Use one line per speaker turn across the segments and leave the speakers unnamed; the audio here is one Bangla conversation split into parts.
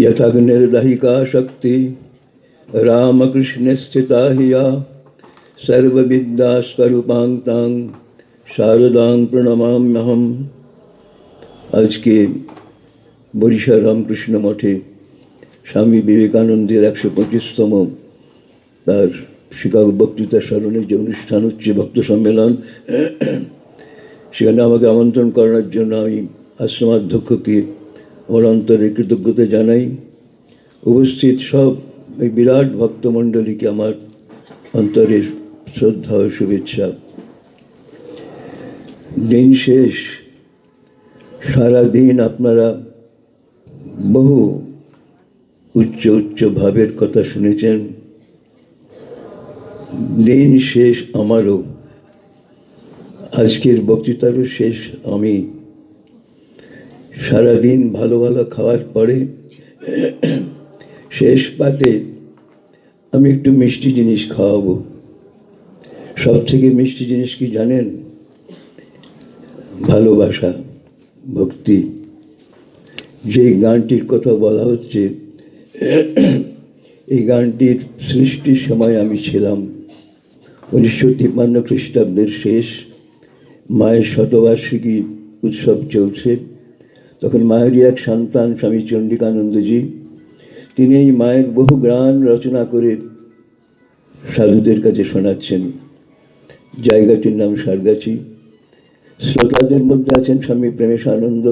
यथाग्निर्दहिका शक्ति रामकृष्णस्थिता हि या सर्वविद्यास्वरूपाङ्तां शारदां প্রণমাম্যহম আজকে বরিশা রামকৃষ্ণ মঠে স্বামী বিবেকানন্দের একশো পঁচিশতম তার শিকাগো বক্তৃতা স্মরণের যে অনুষ্ঠান হচ্ছে ভক্ত সম্মেলন সেখানে আমাকে আমন্ত্রণ করার জন্য আমি আশ্রমাধ্যক্ষকে আমার অন্তরে কৃতজ্ঞতা জানাই। উপস্থিত সব এই বিরাট ভক্তমণ্ডলীকে আমার অন্তরের শ্রদ্ধা ও শুভেচ্ছা। দিন শেষ, সারাদিন আপনারা বহু উচ্চ উচ্চ ভাবের কথা শুনেছেন। দিন শেষ আমারও। আজকের বক্তৃতারও শেষ আমি সারাদিন ভালো ভালো খাওয়ার পরে শেষ পাতে আমি একটু মিষ্টি জিনিস খাওয়াবো। সব থেকে মিষ্টি জিনিস কি জানেন? ভালোবাসা, ভক্তি। যে গানটির কথা বলা হচ্ছে, এই গানটির সৃষ্টির সময় আমি ছিলাম উনিশশো তিপ্পান্ন খ্রিস্টাব্দের শেষ মায়ের শতবার্ষিকী উৎসব চলছে। তখন মায়েরই এক সন্তান, স্বামী চণ্ডিকানন্দজি তিনি এই মায়ের বহু গান রচনা করে সাধুদের কাছে শোনাচ্ছেন। জায়গাটির নাম সারগাছি। শ্রোতাদের মধ্যে আছেন স্বামী প্রেমেশ আনন্দ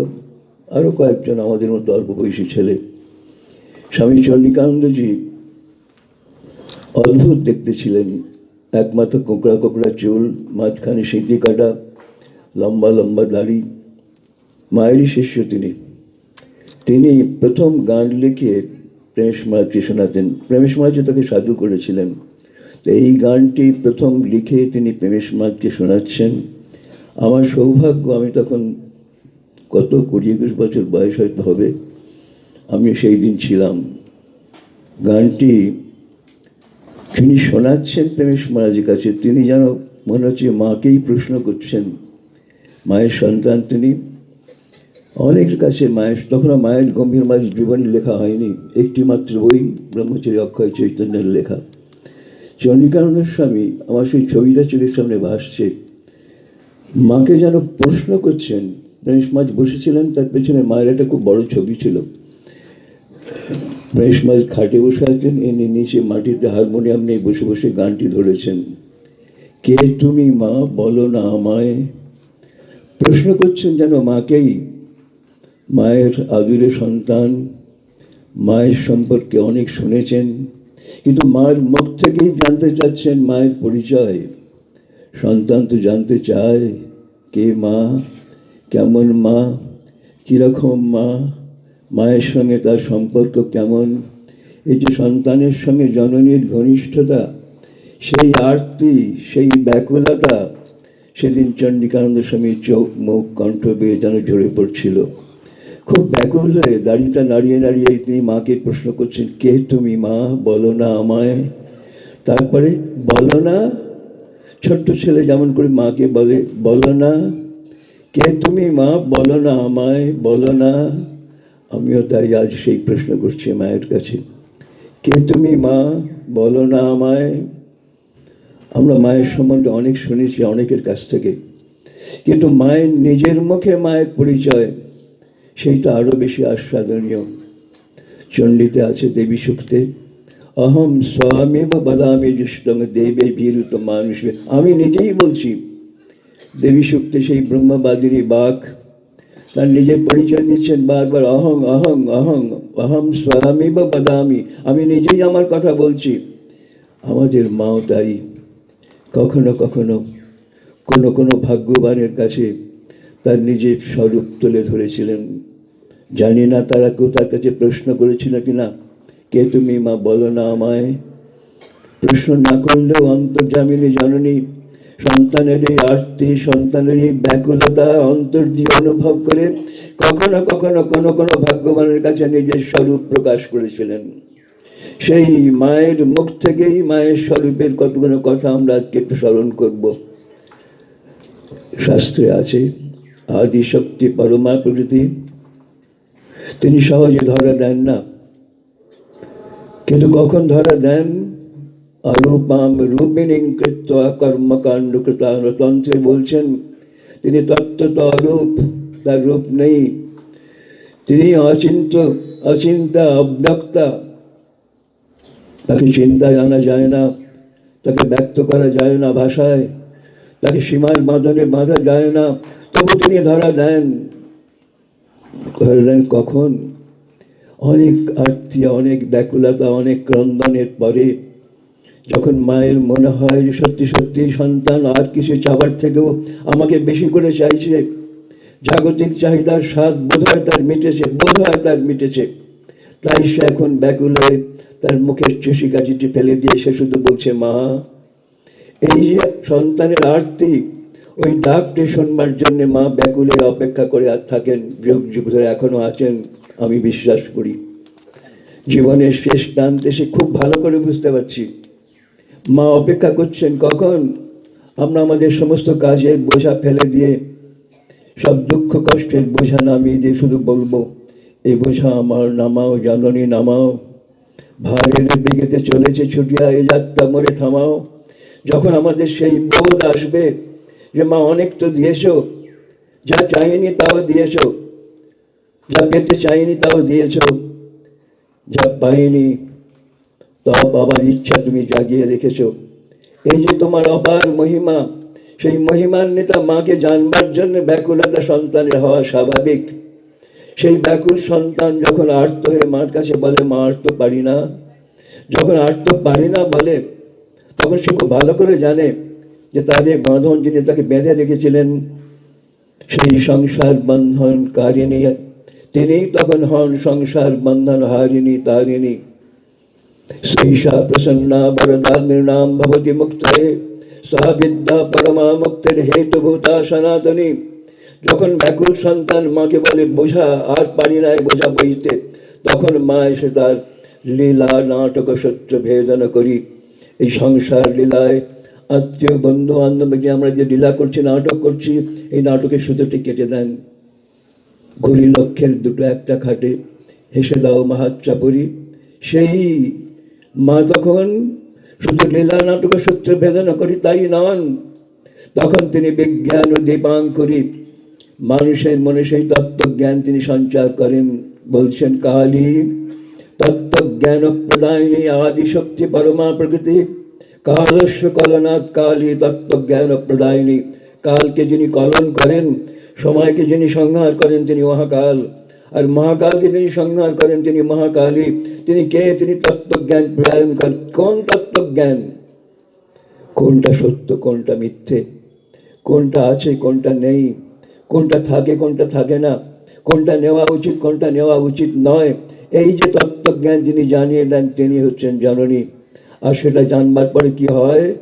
আরও কয়েকজন আমাদের মতো অল্প বয়সী ছেলে। স্বামী চণ্ডিকানন্দজি অদ্ভুত দেখতে ছিলেন। একমাত্র কোঁকড়া কোঁকড়া চুল, মাঝখানে সিঁথি কাটা লম্বা লম্বা দাড়ি মায়েরই শিষ্য তিনি। তিনি প্রথম গান লিখে প্রেমেশ মাঝকে শোনাতেন প্রেমেশ মাঝে তাকে সাধু করেছিলেন। তো এই গানটি প্রথম লিখে তিনি প্রেমেশ মাঝকে শোনাচ্ছেন আমার সৌভাগ্য, আমি তখন কত কুড়ি একুশ বছর বয়স হয়তো হবে আমি সেই দিন ছিলাম। গানটি তিনি শোনাচ্ছেন প্রেমেশ মহারাজের কাছে। তিনি যেন মনে হচ্ছে মাকেই প্রশ্ন করছেন। মায়ের সন্তান তিনি। অনেকের কাছে মায়ের, তখন মায়ের গম্ভীর মায়ের জীবনী লেখা হয়নি। একটি মাত্র বই, ব্রহ্মচারী অক্ষয় চৈতন্যের লেখা। চন্ডিকানন্দ স্বামী আমার সেই ছবিটা চোখের সামনে ভাসছে। মাকে যেন প্রশ্ন করছেন গণেশ মাঝ বসেছিলেন, তার পেছনে মায়ের একটা খুব বড় ছবি ছিল। গণেশ মাঝ খাটে বসে আছেন এনে নিচে মাটিতে হারমোনিয়াম নিয়ে বসে বসে গানটি ধরেছেন। কে তুমি মা, বলো না আমায়। প্রশ্ন করছেন যেন মাকেই মায়ের আদুরে সন্তান, মায়ের সম্পর্কে অনেক শুনেছেন, কিন্তু মায়ের মুখ থেকেই জানতে চাচ্ছেন মায়ের পরিচয়। সন্তান তো জানতে চায় কে মা, কেমন মা, কীরকম মা, মায়ের সঙ্গে তার সম্পর্ক কেমন। এই যে সন্তানের সঙ্গে জননীর ঘনিষ্ঠতা, সেই আরতি, সেই ব্যাকুলতা, সেদিন চণ্ডিকানন্দ স্বামীর চোখ মুখ কণ্ঠ বেয়ে যেন ঝরে পড়ছিল। খুব ব্যাকুল হয়ে দাড়িটা নাড়িয়ে নাড়িয়ে তিনি মাকে প্রশ্ন করছেন, কে তুমি মা? বলো না আমায়। তারপরে, বলো না। ছোট্ট ছেলে যেমন করে মাকে বলে, বলো না। কে তুমি মা? বলো না আমায়। বলো না। আমিও তাই আজ সেই প্রশ্ন করছি মায়ের কাছে, কে তুমি মা? বলো না আমায়। আমরা মায়ের সম্বন্ধে অনেক শুনেছি অনেকের কাছ থেকে, কিন্তু মায়ের নিজের মুখে মায়ের পরিচয় সেইটা আরও বেশি আস্বাদনীয় চণ্ডীতে আছে দেবী সুক্তে অহম বা বদামি দুষ্টং দেবে বীরুত মানুষ। আমি নিজেই বলছি, দেবী সুক্তে সেই ব্রহ্মবাদিনী বাক। তার নিজের পরিচয় দিচ্ছেন বারবার, অহং অহং অহং, অহম বা বদামি। আমি নিজেই আমার কথা বলছি। আমাদের মাও তাই। কখনো কখনো কোনো কোনো ভাগ্যবানের কাছে তার নিজের স্বরূপ তুলে ধরেছিলেন। জানি না তারা কেউ তার কাছে প্রশ্ন করেছিল কি না কে তুমি মা, বলো না আমায়। প্রশ্ন না করলেও অন্তর্জামিনী জননী। সন্তানের এই আরতি সন্তানের এই ব্যাকুলতা অন্তর দিয়ে অনুভব করে কখনো কখনো কোনো কোনো ভাগ্যবানের কাছে নিজের স্বরূপ প্রকাশ করেছিলেন। সেই মায়ের মুখ থেকেই মায়ের স্বরূপের কতগুলো কথা আমরা আজকে একটু স্মরণ করব। শাস্ত্রে আছে আদি শক্তি পরমা প্রকৃতি তিনি সহজে ধরা দেন না। কিন্তু কখন ধরা দেন? অরূপাম রূপিণী কৃত্য কর্মকাণ্ড কৃতানতন্ত্রে বলছেন, তিনি তত্ত্বত অরূপ, তার রূপ নেই। তিনি অচিন্ত, অচিন্তা, অব্যক্তা। তাকে চিন্তা জানা যায় না, তাকে ব্যক্ত করা যায় না ভাষায়। তাকে সীমার বাঁধনে বাঁধা যায় না। তবু তিনি ধরা দেন। ধরা দেন কখন? অনেক আর্থি অনেক ব্যাকুলতা অনেক ক্রন্দনের পরে যখন মায়ের মনে হয় সত্যি সত্যি সন্তান আর কিছু চাবার থেকেও আমাকে বেশি করে চাইছে, জাগতিক চাহিদার স্বাদ বোধ হয় তার মিটেছে, বোধ হয় তার মিটেছে। তাই সে এখন ব্যাকুল হয়ে তার মুখের চুষি কাঠিটি ফেলে দিয়ে সে শুধু বলছে, মা, এই যে সন্তানের আরতি ওই ডাকটি শুনবার জন্য মা ব্যাকুলে অপেক্ষা করে আর থাকেন যুগ যুগ ধরে এখনও আছেন, আমি বিশ্বাস করি। জীবনের শেষ প্রান্তে সে খুব ভালো করে বুঝতে পারছি। মা অপেক্ষা করছেন, কখন? আমরা আমাদের সমস্ত কাজের বোঝা ফেলে দিয়ে, সব দুঃখ কষ্টের বোঝা নামিয়ে দিয়ে শুধু বলব, এই বোঝা আমার, নামাও জাননী নামাও। ভারের বেগেতে চলেছে ছুটিয়া এই যাত্রা মরে থামাও। যখন আমাদের সেই বোধ আসবে যে মা অনেক তো দিয়েছ, যা চাইনি তাও দিয়েছ, যা পেতে চাইনি তাও দিয়েছ, যা পাইনি তাও পাবার ইচ্ছা তুমি জাগিয়ে রেখেছো। এই যে তোমার অপার মহিমা, সেই মহিমার নেতা মাকে জানবার জন্য ব্যাকুলতা সন্তানের হওয়া স্বাভাবিক। সেই ব্যাকুল সন্তান যখন আর্ত হয়ে মার কাছে বলে, মা, আর্ত পারি না। যখন আর্ত পারি না বলে, তখন সে খুব ভালো করে জানে যে তাদের বাঁধন যিনি তাকে বেঁধে রেখেছিলেন সেই সংসার বন্ধন কারিণী তিনি তখন হন সংসার বন্ধন হারিণী তারিণী সৈষা প্রসন্না বরদা নৃণাম ভবতি মুক্তে সা বিদ্যা পরমা মুক্তির হেতুভূতা সনাতনী যখন ব্যাকুল সন্তান মাকে বলে বোঝা আর পারি নাই বোঝা বইতে তখন মা এসে তার লীলা নাটক সত্য ভেদন করি এই সংসার লীলায় আত্মীয় বন্ধু বান্ধবকে আমরা যে লীলা করছি, নাটক করছি, এই নাটকের সুতোটি কেটে দেন। ঘড়ি লক্ষ্যের দুটো একটা খাটে, হেসে দাও মাহাত্রাপুরী সেই মা তখন শুধু লীলা নাটক সূত্রে ভেদনা করি, তাই নন। তখন তিনি বিজ্ঞান ও দীপাঙ্করী মানুষের মনে সেই তত্ত্বজ্ঞান তিনি সঞ্চার করেন। বলছেন কালী, তত্ত্বজ্ঞান প্রদায়িনী আদি শক্তি পরমা প্রকৃতি। কালস্য কলনাথ কালী তত্ত্বজ্ঞান প্রদায়িনী কালকে যিনি কলন করেন, সময়কে যিনি সংহার করেন, তিনি মহাকাল। আর মহাকালকে যিনি সংহার করেন, তিনি মহাকালী। তিনি কে? তিনি তত্ত্বজ্ঞান প্রদায়ন করেন কোন তত্ত্বজ্ঞান? কোনটা সত্য, কোনটা মিথ্যে? কোনটা আছে, কোনটা নেই? কোনটা থাকে কোনটা থাকে না? কোনটা নেওয়া উচিত, কোনটা নেওয়া উচিত নয়? এই যে তত্ত্বজ্ঞান যিনি জানিয়ে দেন, তিনি হচ্ছেন জননী। আর সেটা জানবার পরে কি হয়?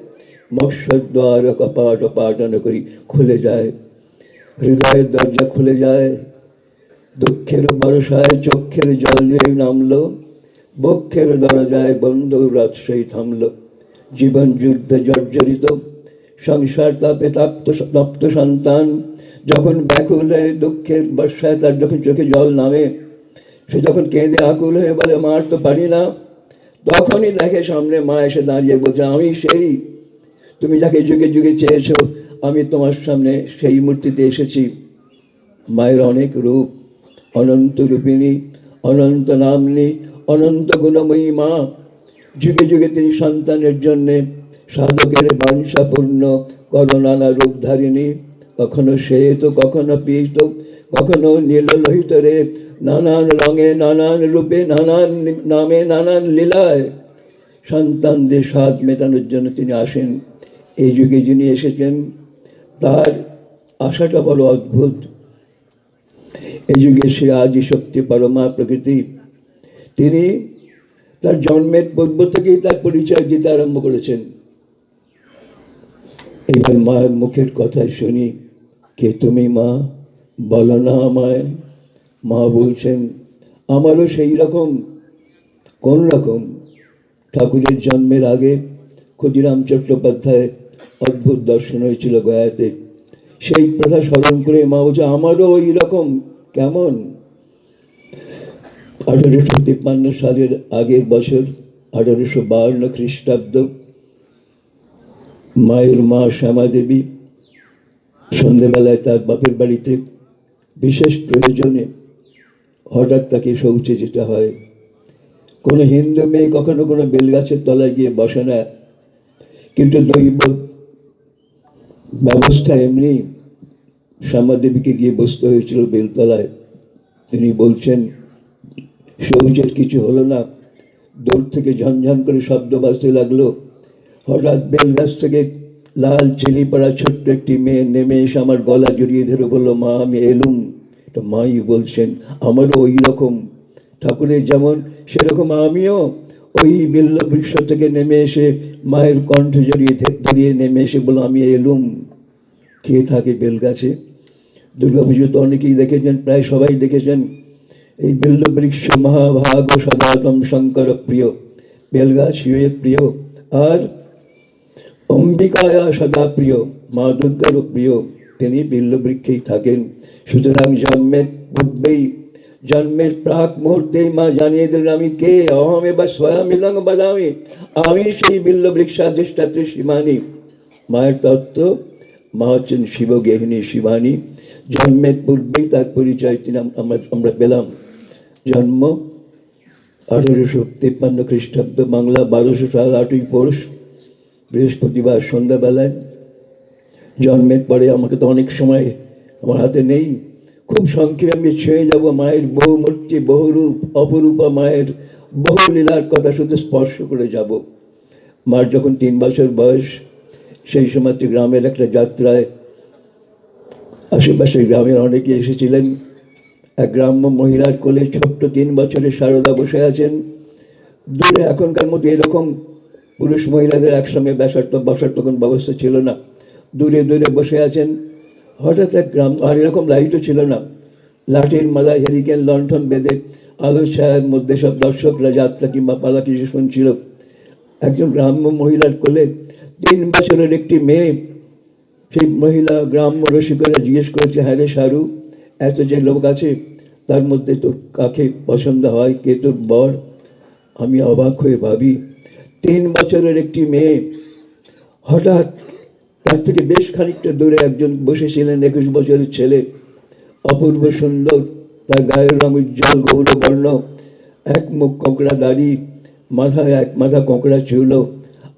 মৎস্যদ্বার কপাট পাটন করি খুলে যায়। হৃদয়ের দরজা খুলে যায়। দুঃখের বরসায় চক্ষের জল যেই নামলো। বক্ষের দরজায় বন্ধ সেই থামলো। জীবন যুদ্ধে জর্জরিত। সংসার তাপে তাপ্ত তপ্ত সন্তান। যখন ব্যাকুল হয়ে দুঃখের বর্ষায় তার যখন চোখে জল নামে, সে যখন কেঁদে আকুল হয়ে বলে, মার তো পারি না। তখনই দেখে সামনে মা এসে দাঁড়িয়ে বলছে, আমি সেই, তুমি যাকে যুগে যুগে চেয়েছো, আমি তোমার সামনে সেই মূর্তিতে এসেছি। মায়ের অনেক রূপ, অনন্ত রূপিণী, অনন্ত নামনি, অনন্ত গুণময়ী মা। যুগে যুগে তিনি সন্তানের জন্যে সাধকের বাঞ্ছাপূর্ণ করো নানা রূপধারিণী কখনো শ্বেত, কখনো পীত, কখনো নীল লোহিত রে নানান রঙে নানান রূপে নানান নামে নানান লীলায় সন্তানদের স্বাদ মেটানোর জন্য তিনি আসেন। এই যুগে যিনি এসেছেন, তার আশাটা বড় অদ্ভুত। এই যুগে সে আদি শক্তি, পরমা প্রকৃতি। তিনি তার জন্মের পূর্ব থেকেই তার পরিচয় দিতে আরম্ভ করেছেন। এইবার মায়ের মুখের কথা শুনি, কে তুমি মা? বলো না আমায়। মা বলছেন, আমারও সেই রকম, কোন রকম? ঠাকুরের জন্মের আগে ক্ষুদিরাম চট্টোপাধ্যায় অদ্ভুত দর্শন হয়েছিল গয়াতে। সেই প্রথা স্মরণ করে মা বলছে, আমারও ওই রকম, কেমন? আঠারোশো তিপ্পান্ন সালের আগের বছর, আঠারোশো বাহান্ন খ্রিস্টাব্দ, মায়ের মা শ্যামা দেবী সন্ধেবেলায় তার বাপের বাড়িতে বিশেষ প্রয়োজনে হঠাৎ তাকে শৌচে যেতে হয়। কোনো হিন্দু মেয়ে কখনো কোনো বেলগাছের তলায় গিয়ে বসে না। কিন্তু দৈব ব্যবস্থা এমনি শ্যামা দেবীকে গিয়ে বসতে হয়েছিল বেলতলায়। তিনি বলছেন, শৌচের কিছু হলো না। দূর থেকে ঝনঝন করে শব্দ বাজতে লাগল। হঠাৎ বেলগাছ থেকে লাল চিলি পড়া ছোট্ট একটি মেয়ে নেমে এসে আমার গলা জড়িয়ে ধরে বলল, মা, আমি এলুম তো মাই বলছেন আমারও ওই রকম। ঠাকুরের যেমন সেরকম আমিও ওই বিল্ল বৃক্ষ থেকে নেমে এসে মায়ের কণ্ঠ জড়িয়ে ধরিয়ে নেমে এসে বলল আমি এলুম। কে থাকে বেলগাছে দুর্গাপুজো তো অনেকেই দেখেছেন, প্রায় সবাই দেখেছেন। এই বিল্ল বৃক্ষ মহাভাগ সদাতম শঙ্কর প্রিয়। বেলগাছ শিবের প্রিয়। আর অম্বিকায়া সদা প্রিয়, মা দুর্গারও প্রিয়। তিনি বিল্লবৃক্ষেই থাকেন। সুতরাং জন্মের পূর্বেই, জন্মের প্রাক মুহূর্তেই মা জানিয়ে দিলেন, আমি কে? অহমে বা স্বয়মিলং বাদামি? আমি সেই বিল্ল বৃক্ষাধিষ্ঠাত্রী শিবানী। মায়ের তত্ত্ব, মা হচ্ছেন শিবগেহিনী শিবানী। জন্মের পূর্বেই তার পরিচয় তিনি আম- আমরা আমরা পেলাম। জন্ম আঠেরোশো তিপ্পান্ন খ্রিস্টাব্দ, বাংলা বারোশো সাল আটই পৌষ, বৃহস্পতিবার সন্ধ্যাবেলায়। জন্মের পরে আমাকে তো অনেক সময় আমার হাতে নেই। খুব সংক্ষেপে আমি ছুঁয়ে যাব মায়ের বহু মূর্তি বহুরূপ অপরূপা মায়ের বহু লীলার কথা শুধু স্পর্শ করে যাব। মার যখন তিন বছর বয়স, সেই সময় গ্রামের একটা যাত্রায় আশেপাশের গ্রামের অনেকে এসেছিলেন। এক গ্রাম্য মহিলার কোলে ছোট্ট তিন বছরের সারদা বসে আছেন। দূরে এখনকার মতো এরকম পুরুষ মহিলাদের একসঙ্গে বসার তো বসার তখন ব্যবস্থা ছিল না। দূরে দূরে বসে আছেন। হঠাৎ এক গ্রাম আর এরকম লাইটও ছিল না। লাঠির মালায় হেরিকেন, লণ্ঠন বেঁধে আলো ছায়ার মধ্যে সব দর্শকরা যাত্রা কিংবা পালাকি শুনছিল। একজন গ্রাম্য মহিলার কোলে তিন বছরের একটি মেয়ে সেই মহিলা গ্রাম্য রসিকরা জিজ্ঞেস করেছে হ্যাঁ রে সারু, এত যে লোক আছে, তার মধ্যে তোর কাকে পছন্দ হয়, কে তোর বর? আমি অবাক হয়ে ভাবি, তিন বছরের একটি মেয়ে হঠাৎ তার থেকে বেশ খানিকটা দূরে একজন বসেছিলেন একুশ বছরের ছেলে, অপূর্ব সুন্দর, তার গায়ের রং উজ্জ্বল, গৌরবর্ণ, এক মুখ কোঁকড়া দাড়ি, মাথায় এক মাথা কোঁকড়া চুল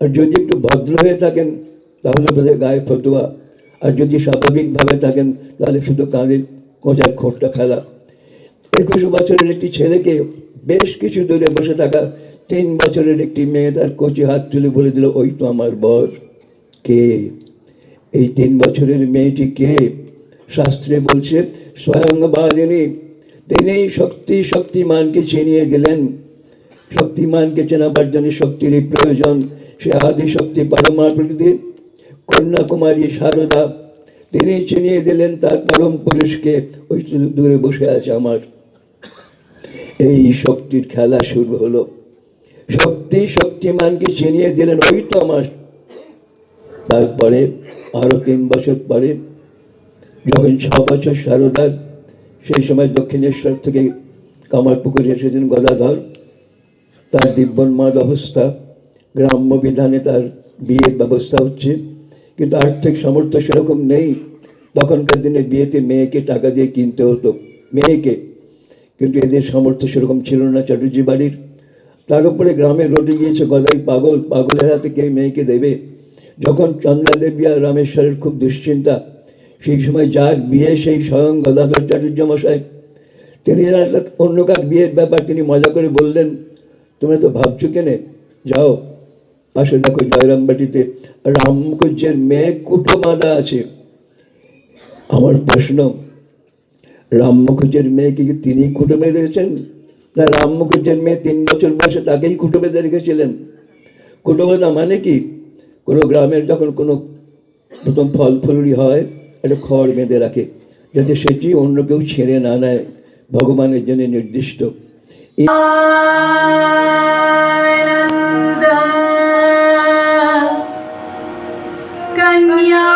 আর যদি একটু ভদ্র হয়ে থাকেন, তাহলে তাদের গায়ে ফতুয়া। আর যদি স্বাভাবিকভাবে থাকেন, তাহলে শুধু কাঁধের কোঁচার খোঁটটা ফেলা। একুশ বছরের একটি ছেলেকে বেশ কিছু দূরে বসে থাকা তিন বছরের একটি মেয়ে তার কচি হাত তুলে বলে দিল, ওই তো আমার বর। কে? এই তিন বছরের মেয়েটি কে? শাস্ত্রে বলছে স্বয়ং বাদিনী তিনি শক্তি, শক্তিমানকে চিনিয়ে দিলেন। শক্তিমানকে চেনাবার জন্য শক্তিরই প্রয়োজন। সে আদি শক্তি পরমা প্রকৃতি। কন্যাকুমারী সারদা, তিনি চিনিয়ে দিলেন তার পরম পুরুষকে। ওই দূরে বসে আছে আমার। এই শক্তির খেলা শুরু হলো। শক্তি, শক্তিমানকে চিনিয়ে দিলেন, ওই তো আমার। তারপরে আরও তিন বছর পরে যখন ছ বছর সারদার, সেই সময় দক্ষিণেশ্বর থেকে কামারপুকুরে এসেছেন গদাধর। তার দিব্যন্মাদ অবস্থা, গ্রাম্য বিধানে তার বিয়ের ব্যবস্থা হচ্ছে। কিন্তু আর্থিক সামর্থ্য সেরকম নেই। তখনকার দিনে বিয়েতে মেয়েকে টাকা দিয়ে কিনতে হতো, মেয়েকে। কিন্তু এদের সামর্থ্য সেরকম ছিল না চ্যাটার্জি বাড়ির। তার উপরে গ্রামে রোডে গিয়েছে গদাই পাগল, পাগলের হাতে কে মেয়েকে দেবে? যখন চন্দ্রা দেবী আর রামেশ্বরের খুব দুশ্চিন্তা, সেই সময় যার বিয়ে সেই স্বয়ং গদাধর চাটুর্য মশাই তিনি অন্য কার বিয়ের ব্যাপার তিনি মজা করে বললেন, তোমরা তো ভাবছ কেনে? যাও, পাশে দেখো জয়রামবাটিতে রামকুজ্জের মেয়ে কুটো বাঁধা আছে। আমার প্রশ্ন রামমুখুজ্জের মেয়েকে কি তিনি কুটো বেঁধে বেঁধেছেন না রামমুখের মেয়ে তিন বছর বয়সে তাকেই কুটো বেঁধে রেখেছিলেন? কুটো বাঁধা মানে কি? কোনো গ্রামের যখন কোনো প্রথম ফল ফলুরি হয়, একটা খড় বেঁধে রাখে, যাতে সেটি অন্য কেউ ছেড়ে না নেয়, ভগবানের জন্য নির্দিষ্ট।
কন্যা